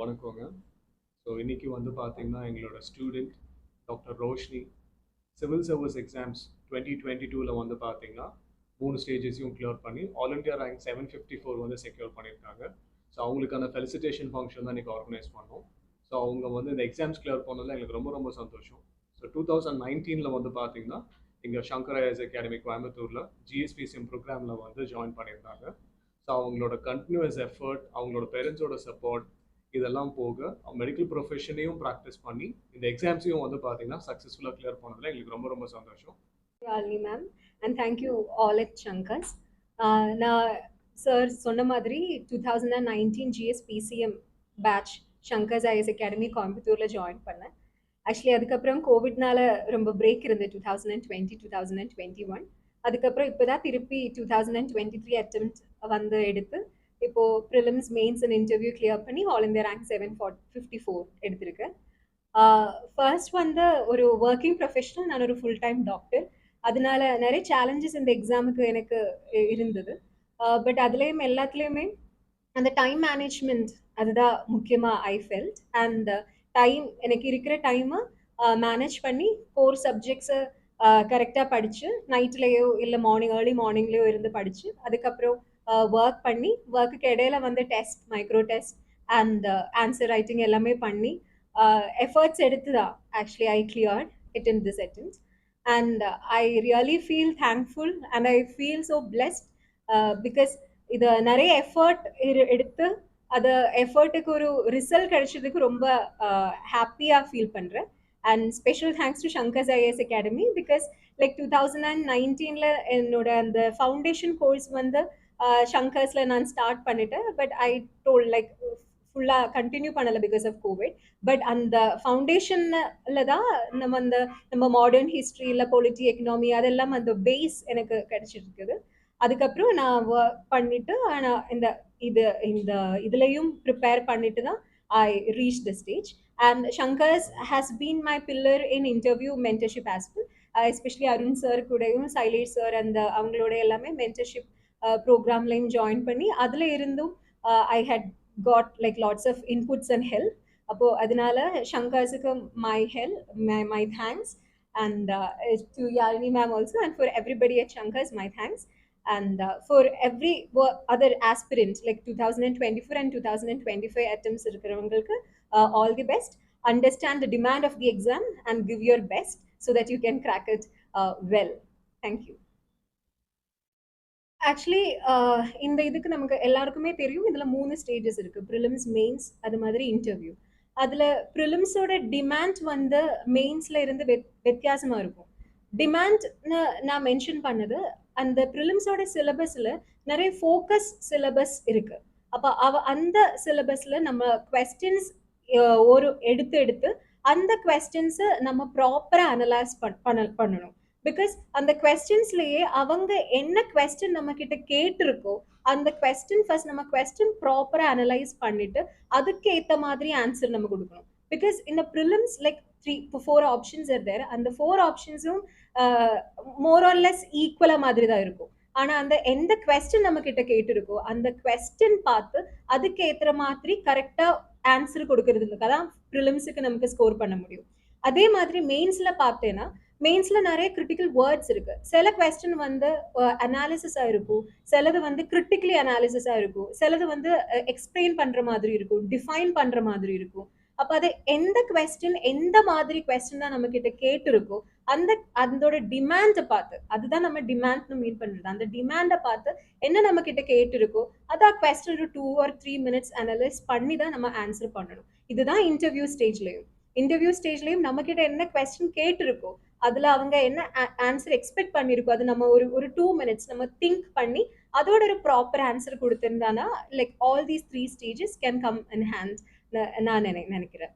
வணக்கங்க. ஸோ இன்றைக்கி வந்து பார்த்திங்கன்னா எங்களோட student doctor Roshini civil service exams twenty twenty டூவில் வந்து பார்த்தீங்கன்னா மூணு ஸ்டேஜஸையும் கிளியர் பண்ணி all India rank seven fifty four வந்து செக்யூர் பண்ணியிருக்காங்க. ஸோ அவங்களுக்கான ஃபெலிசிட்டேஷன் ஃபங்க்ஷன் தான் இன்றைக்கி ஆர்கனைஸ் பண்ணோம். ஸோ அவங்க வந்து இந்த எக்ஸாம்ஸ் கிளியர் பண்ணதில் எங்களுக்கு ரொம்ப ரொம்ப சந்தோஷம். ஸோ டூ தௌசண்ட் நைன்டீனில் வந்து பார்த்தீங்கன்னா இங்கே சங்கர் ஐஎஸ் அகாடமி கோயம்புத்தூரில் ஜிஎஸ்பிசிஎம் ப்ரோக்ராமில் வந்து ஜாயின் பண்ணியிருந்தாங்க. ஸோ அவங்களோட கண்டினியூஸ் எஃபர்ட் அவங்களோட பேரண்ட்ஸோட சப்போர்ட் இதெல்லாம் போக மெடிக்கல் ப்ரொஃபஷனையும் ப்ராக்டிஸ் பண்ணி இந்த எக்ஸாம்ஸையும் வந்து பார்த்தீங்கன்னா சக்ஸஸ்ஃபுல்லாக கிளியர் பண்ணதில் எங்களுக்கு ரொம்ப ரொம்ப சந்தோஷம். Yazhini ma'am and thank you all at Shankars நான் சார் சொன்ன மாதிரி two thousand and nineteen GSPCM batch Shankars IAS academy கோயம்புத்தூரில் ஜாயின் பண்ணேன். ஆக்சுவலி அதுக்கப்புறம் கோவிட்னால ரொம்ப பிரேக் இருந்தது two thousand and twenty two thousand and twenty one அதுக்கப்புறம் இப்போ தான் திருப்பி two thousand and twenty three attempt வந்து எடுத்து இப்போ prelims mains and interview clear பண்ணி all India rank seven fort fifty four எடுத்திருக்கேன் ஃபர்ஸ்ட் வந்து ஒரு ஒர்க்கிங் ப்ரொஃபஷனல் நான் ஒரு ஃபுல் டைம் டாக்டர் அதனால நிறைய சேலஞ்சஸ் இந்த எக்ஸாமுக்கு எனக்கு இருந்தது. பட் அதுலேயும் எல்லாத்துலேயுமே அந்த டைம் மேனேஜ்மெண்ட் அதுதான் முக்கியமாக ஐ ஃபெல்ட் அண்ட் டைம் எனக்கு இருக்கிற டைமை மேனேஜ் பண்ணி கோர் சப்ஜெக்ட்ஸை கரெக்டாக படித்து நைட்லேயோ இல்லை மார்னிங் ஏர்லி மார்னிங்லேயோ இருந்து படித்து அதுக்கப்புறம் ஒர்க் பண்ணி ஒர்க்குக்கு இடையில வந்து test micro test and answer writing எல்லாமே பண்ணி எஃபர்ட்ஸ் எடுத்து தான் actually I cleared it in this attempts and I really feel thankful and I feel so blessed because இது நிறைய எஃபர்ட் எடுத்து அது எஃபர்ட்டுக்கு ஒரு ரிசல்ட் கிடைச்சதுக்கு ரொம்ப ஹாப்பியாக ஃபீல் பண்ணுறேன் and special thanks to Shankars IAS academy because like two thousand and நைன்டீனில் என்னோட அந்த ஃபவுண்டேஷன் கோர்ஸ் வந்து ஷங்கர்ஸில் நான் ஸ்டார்ட் பண்ணிட்டேன் பட் ஐ டோல் லைக் ஃபுல்லாக கண்டினியூ பண்ணலை பிகாஸ் ஆஃப் கோவிட் பட் அந்த ஃபவுண்டேஷனில் தான் நம்ம அந்த நம்ம மாடர்ன் ஹிஸ்ட்ரி இல்லை பொலிட்டி எக்கனாமி அதெல்லாம் அந்த பேஸ் எனக்கு கிடைச்சிருக்குது. அதுக்கப்புறம் நான் ஒர்க் பண்ணிட்டு நான் இந்த இது இந்த இதுலேயும் ப்ரிப்பேர் பண்ணிட்டு தான் I reach the stage and Shankars has been my pillar in interview mentorship as well especially Arun sir கூடயும் சைலேஷ் சார் அந்த அவங்களோட எல்லாமே மென்டர்ஷிப் ப்ரோக்ராம்லையும் ஜாயின் பண்ணி அதில் இருந்தும் I had got like lots of inputs and help அப்போது அதனால ஷங்கர்ஸுக்கு my help my my thanks and to Yazhini ma'am also and for everybody at Shankar's my thanks and uh, for every other aspirant like 2024 and 2025 attempts இருக்கிறவங்களுக்கு uh, all the best understand the demand of the exam and give your best so that you can crack it uh, well thank you Actually uh, இந்த இதுக்கு நமக்கு எல்லாருக்குமே தெரியும். இதில் மூணு stages இருக்குது prelims mains அது மாதிரி இன்டர்வியூ அதில் ப்ரிலிம்ஸோட டிமாண்ட் வந்து மெயின்ஸில் இருந்து வித்தியாசமாக இருக்கும். டிமாண்ட்னு நான் மென்ஷன் பண்ணது அந்த ப்ரிலிம்ஸோட சிலபஸில் நிறைய ஃபோக்கஸ் சிலபஸ் இருக்குது அப்போ அவ அந்த சிலபஸில் நம்ம கொஸ்டின்ஸ் ஒரு எடுத்து எடுத்து அந்த கொஸ்டின்ஸை நம்ம ப்ராப்பராக அனலைஸ் பண்ண பண்ணணும். பிகாஸ் அந்த கொஸ்டின்ஸ்லயே அவங்க என்ன கொஸ்டின் நம்ம கிட்ட கேட்டிருக்கோ அந்த கொஸ்டின் ஃபர்ஸ்ட் நம்ம கொஸ்டின் ப்ராப்பரா அனலைஸ் பண்ணிட்டு அதுக்கு ஏத்த மாதிரி ஆன்சர் நம்ம கொடுக்கணும். பிகாஸ் இந்த prelims like three four options there அந்த ஃபோர் ஆப்ஷன்ஸும் மோர் ஆர் லெஸ் ஈக்குவலாக மாதிரி தான் இருக்கும். ஆனால் அந்த எந்த கொஸ்டின் நம்ம கிட்ட கேட்டிருக்கோ அந்த கொஸ்டின் பார்த்து அதுக்கு ஏற்ற மாதிரி கரெக்டாக ஆன்சர் கொடுக்கறதுக்கு அதான் ப்ரிலிம்ஸுக்கு நமக்கு ஸ்கோர் பண்ண முடியும். அதே மாதிரி மெயின்ஸில் பார்த்தேன்னா மெயின்ஸில் நிறைய கிரிட்டிக்கல் வேர்ட்ஸ் இருக்கு. சில கொஸ்டின் வந்து uh, அனாலிசிஸாக இருக்கும். சிலது வந்து கிரிட்டிக்கலி அனாலிசிஸாக இருக்கும். சிலது வந்து uh, எக்ஸ்பிளைன் பண்ணுற மாதிரி இருக்கும். டிஃபைன் பண்ணுற மாதிரி இருக்கும். அப்போ அது எந்த கொஸ்டின் எந்த மாதிரி கொஸ்டின் தான் நம்ம கிட்ட கேட்டிருக்கோ அந்த அதோட டிமாண்டை பார்த்து அதுதான் நம்ம டிமாண்ட்னு மீன் பண்ணுறது அந்த டிமாண்டை பார்த்து என்ன நம்ம கிட்ட கேட்டிருக்கோ அதான் கொஸ்டின் ஒரு two or three minutes analyse பண்ணி தான் நம்ம ஆன்சர் பண்ணணும். இதுதான் இன்டர்வியூ ஸ்டேஜ்லையும் இன்டர்வியூ ஸ்டேஜ்லையும் நம்ம கிட்ட என்ன கொஸ்டின் கேட்டிருக்கோ அதில் அவங்க என்ன ஆன்சர் எக்ஸ்பெக்ட் பண்ணிருக்கோ அது நம்ம ஒரு ஒரு டூ மினிட்ஸ் நம்ம திங்க் பண்ணி அதோட ஒரு proper answer கொடுத்துருந்தானா like all these three stages can come in hand நான் நினை நினைக்கிறேன்.